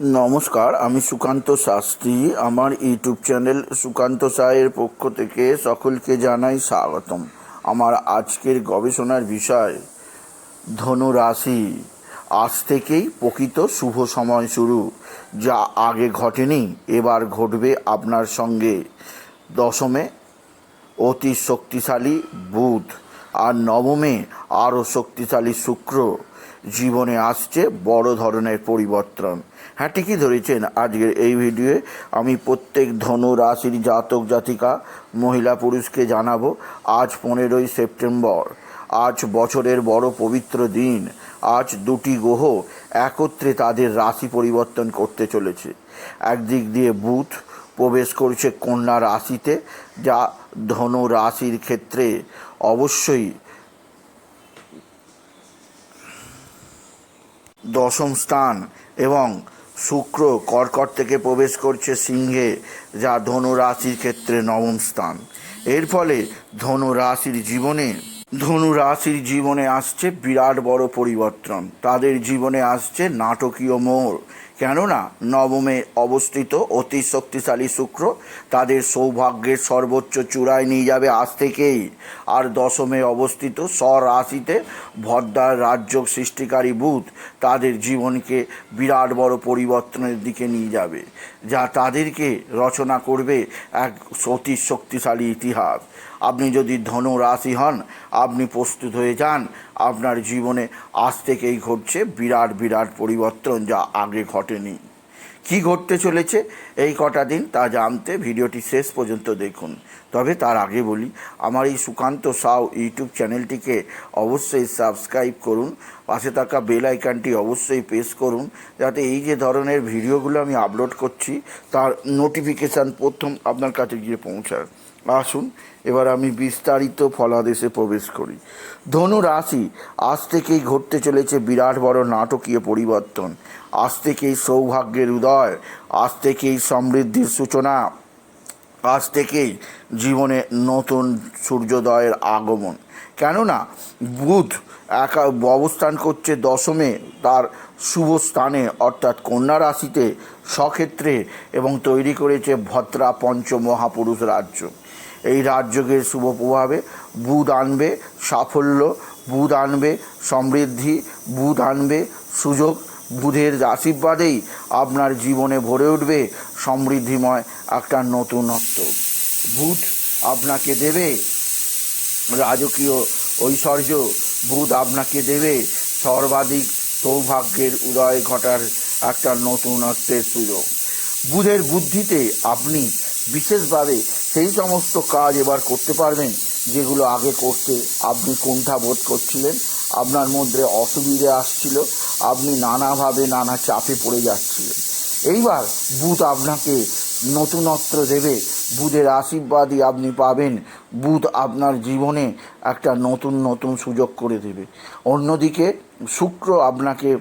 নমস্কার, আমি সুকান্ত শাস্ত্রী। আমার ইউটিউব চ্যানেল সুকান্ত সায়ের পক্ষ থেকে সকলকে জানাই স্বাগতম। আমার আজকের গবেষণার বিষয় ধনু রাশি আজ থেকেই প্রকৃত শুভ সময় শুরু, যা আগে ঘটেনি, এবার ঘটবে আপনার সঙ্গে। দশমে, অতি শক্তিশালী বুধ, আর নবমে আরও শক্তিশালী শুক্র। জীবনে আসছে বড় ধরনের পরিবর্তন। হ্যাঁ ঠিকই ধরেছেন আজকের এই ভিডিওয়ে আমি প্রত্যেক ধনু রাশির জাতক, জাতিকা, মহিলা, পুরুষকে জানাব, আজ পনেরোই সেপ্টেম্বর, আজ বছরের বড় পবিত্র দিন, আজ দুটি গ্রহ একত্রে তাদের রাশি পরিবর্তন করতে চলেছে। একদিক দিয়ে বুধ প্রবেশ করছে কন্যা রাশিতে, যা ধনু রাশির ক্ষেত্রে অবশ্যই দশম স্থান এবং শুক্র কর্কট থেকে প্রবেশ করছে সিংহে, যা ধনু রাশির ক্ষেত্রে নবম স্থান। এর ফলে ধনু রাশির জীবনে ধনু রাশির জীবনে আসছে বিরাট বড় পরিবর্তন। তাদের জীবনে আসছে নাটকীয় মোড় কেননা নবমে অবস্থিত অতি শক্তিশালী শুক্র তাদের সৌভাগ্যের সর্বোচ্চ চূড়ায় নিয়ে যাবে আজ থেকেই। আর দশমে অবস্থিত স্বরাশিতে ভদ্রার রাজ্য সৃষ্টিকারী বুধ তাদের জীবনকে বিরাট বড় পরিবর্তনের দিকে নিয়ে যাবে, যা তাদেরকে রচনা করবে এক অতি শক্তিশালী ইতিহাস। আপনি যদি ধনু রাশি হন, আপনি প্রস্তুত হয়ে যান, আপনার জীবনে আজ থেকেই ঘটছে বিরাট বিরাট পরিবর্তন যা আগে ঘটেনি। কি ঘটতে চলেছে এই কটা দিন তা জানতে ভিডিওটি শেষ পর্যন্ত দেখুন। তবে তার আগে বলি, আমার এই সুকান্ত সাউ ইউটিউব চ্যানেলটিকে অবশ্যই সাবস্ক্রাইব করুন, পাশে থাকা বেল আইকনটি অবশ্যই প্রেস করুন, যাতে এই যে ধরনের ভিডিওগুলো আমি আপলোড করছি, তার নোটিফিকেশান প্রথম আপনার কাছে গিয়ে পৌঁছায়। আসুন, এবার আমি বিস্তারিত ফলাদেশে প্রবেশ করি। ধনু রাশি, আজ থেকেই ঘটতে চলেছে বিরাট বড় নাটকীয় পরিবর্তন। আজ থেকেই সৌভাগ্যের উদয়, আজ থেকেই সমৃদ্ধির সূচনা, আজ থেকেই জীবনে নতুন সূর্যোদয়ের আগমন। কেননা, বুধ একা অবস্থান করছে দশমে, তার শুভ স্থানে, অর্থাৎ কন্যা রাশিতে সক্ষেত্রে এবং তৈরি করেছে ভদ্রা পঞ্চ মহাপুরুষ রাজ্য। এই রাজ্যকে শুভ প্রভাবে বুধ আনবে সাফল্য, বুধ আনবে সমৃদ্ধি, বুধ আনবে সুযোগ, বুধের আশীর্বাদেই আপনার জীবনে ভরে উঠবে সমৃদ্ধিময় একটা নতুনত্ব বুধ আপনাকে দেবে রাজকীয় ঐশ্বর্য, বুধ আপনাকে দেবে সর্বাধিক সৌভাগ্যের উদয় ঘটার একটা নতুনত্বের সুযোগ। বুধের বুদ্ধিতে আপনি বিশেষভাবে সেই সমস্ত কাজ এবার করতে পারবেন, যেগুলো আগে করতে আপনি কুণ্ঠা বোধ করছিলেন। আপনার মধ্যে অসুবিধে আসছিল, আপনি নানাভাবে নানা চাপে পড়ে যাচ্ছিলেন। এইবার বুধ আপনাকে নতুনত্ব দেবে। বুধের আশীর্বাদই আপনি পাবেন। বুধ আপনার জীবনে একটা নতুন নতুন সুযোগ করে দেবে। অন্যদিকে শুক্র আপনাকে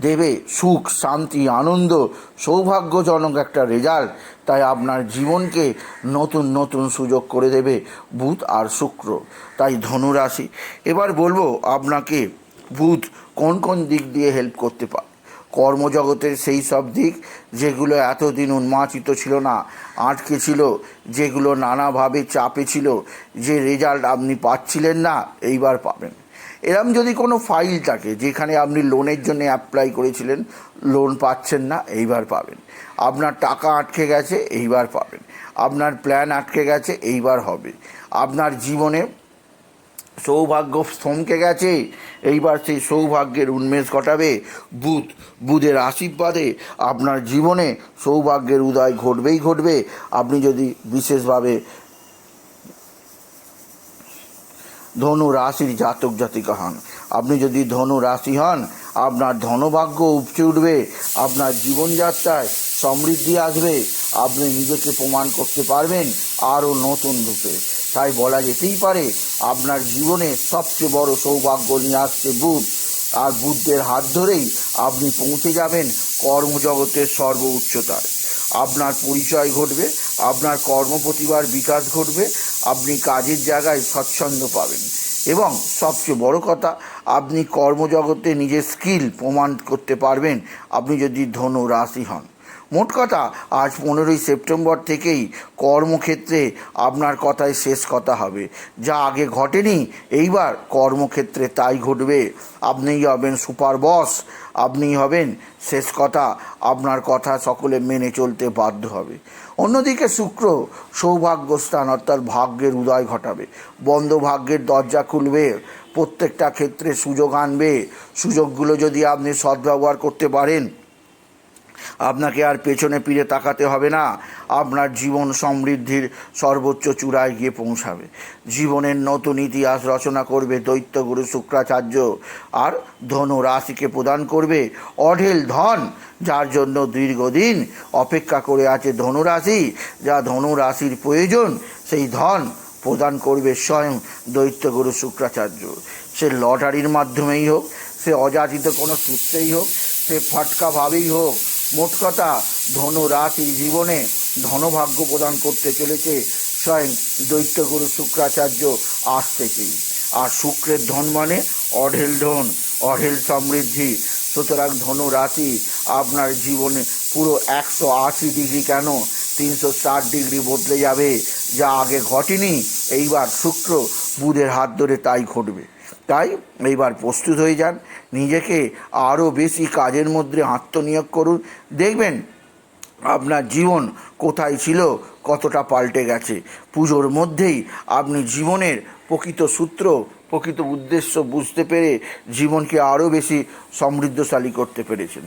দেবে সুখ, শান্তি, আনন্দ, সৌভাগ্যজনক একটা রেজাল্ট তাই আপনার জীবনকে নতুন নতুন সুযোগ করে দেবে বুধ আর শুক্র। তাই ধনুরাশি। এবার বলব আপনাকে বুধ কোন কোন দিক দিয়ে হেল্প করতে পারে কর্মজগতের সেই সব দিক যেগুলো এতদিন উন্মাচিত ছিল না, আটকে ছিল, যেগুলো নানাভাবে চাপে ছিল, যে রেজাল্ট আপনি পাচ্ছিলেন না, এইবার পাবেন। এরম যদি কোনো ফাইল থাকে, যেখানে আপনি লোনের জন্য অ্যাপ্লাই করেছিলেন লোন পাচ্ছেন না, এইবার পাবেন। আপনার টাকা আটকে গেছে, এইবার পাবেন। আপনার প্ল্যান আটকে গেছে, এইবার হবে। আপনার জীবনে সৌভাগ্য থমকে গেছে, এইবার সেই সৌভাগ্যের উন্মেষ ঘটাবে। বুধ, বুধের আশীর্বাদে আপনার জীবনে সৌভাগ্যের উদয় ঘটবেই ঘটবে। আপনি যদি বিশেষভাবে ধনু রাশির জাতক জাতিকা হন। আপনি যদি ধনু রাশি হন, আপনার ধনভাগ্য উপচে উঠবে, আপনার জীবনযাত্রায় সমৃদ্ধি আসবে, আপনি নিজেকে প্রমাণ করতে পারবেন আরও নতুন রূপে। তাই বলা যেতেই পারে, আপনার জীবনে সবচেয়ে বড় সৌভাগ্য নিয়ে আসছে বুধ। আর বুদ্ধের হাত ধরেই আপনি পৌঁছে যাবেন কর্মজগতের সর্ব উচ্চতায় আপনার পরিচয় ঘটবে, আপনার কর্মপ্রতিভার বিকাশ ঘটবে, আপনি কাজের জায়গায় স্বচ্ছন্দ পাবেন। এবং সবচেয়ে বড় কথা, আপনি কর্মজগতে নিজের স্কিল প্রমাণ করতে পারবেন, আপনি যদি ধনু রাশি হন। মোট কথা, আজ পনেরোই সেপ্টেম্বর থেকেই কর্মক্ষেত্রে আপনার কথায় শেষ কথা হবে। যা আগে ঘটেনি, এইবার কর্মক্ষেত্রে তাই ঘটবে। আপনিই হবেন সুপার বস, আপনিই হবেন শেষ কথা। আপনার কথা সকলে মেনে চলতে বাধ্য হবে। অন্যদিকে শুক্র সৌভাগ্যস্থান অর্থাৎ ভাগ্যের উদয় ঘটাবে। বন্ধ ভাগ্যের দরজা খুলবে, প্রত্যেকটা ক্ষেত্রে সুযোগ আনবে। সুযোগগুলো যদি আপনি সদ্ব্যবহার করতে পারেন আপনাকে আর পেছনে ফিরে তাকাতে হবে না। আপনার জীবন সমৃদ্ধির সর্বোচ্চ চূড়ায় গিয়ে পৌঁছাবে। জীবনের নতুন ইতিহাস রচনা করবে দৈত্যগুরু শুক্রাচার্য। আর ধনু রাশিকে প্রদান করবে অঢেল ধন, যার জন্য দীর্ঘদিন অপেক্ষা করে আছে ধনুরাশি যা ধনু রাশির প্রয়োজন, সেই ধন প্রদান করবে স্বয়ং দৈত্যগুরু শুক্রাচার্য। সে লটারির মাধ্যমেই হোক, সে অযাচিত কোনো সূত্রেই হোক, সে ফটকাভাবেই হোক মোট কথা ধনু রাশির জীবনে ধনভাগ্য প্রদান করতে চলেছে স্বয়ং দৈত্যগুরু শুক্রাচার্য আজ থেকেই। আর শুক্রের ধন মানে অঢেল ধন, অঢেল সমৃদ্ধি। সুতরাং ধনু রাশি আপনার জীবনে পুরো একশো আশি ডিগ্রি কেন তিনশো ষাট ডিগ্রি বদলে যাবে, যা আগে ঘটেনি। এইবার শুক্র বুধের হাত ধরে তাই ঘটবে। তাই এইবার প্রস্তুত হয়ে যান। নিজেকে আরও বেশি কাজের মধ্যে আত্মনিয়োগ করুন। দেখবেন আপনার জীবন কোথায় ছিল, কতটা পাল্টে গেছে। পুজোর মধ্যেই আপনি জীবনের প্রকৃত সূত্র, প্রকৃত উদ্দেশ্য বুঝতে পেরে জীবনকে আরও বেশি সমৃদ্ধশালী করতে পেরেছেন।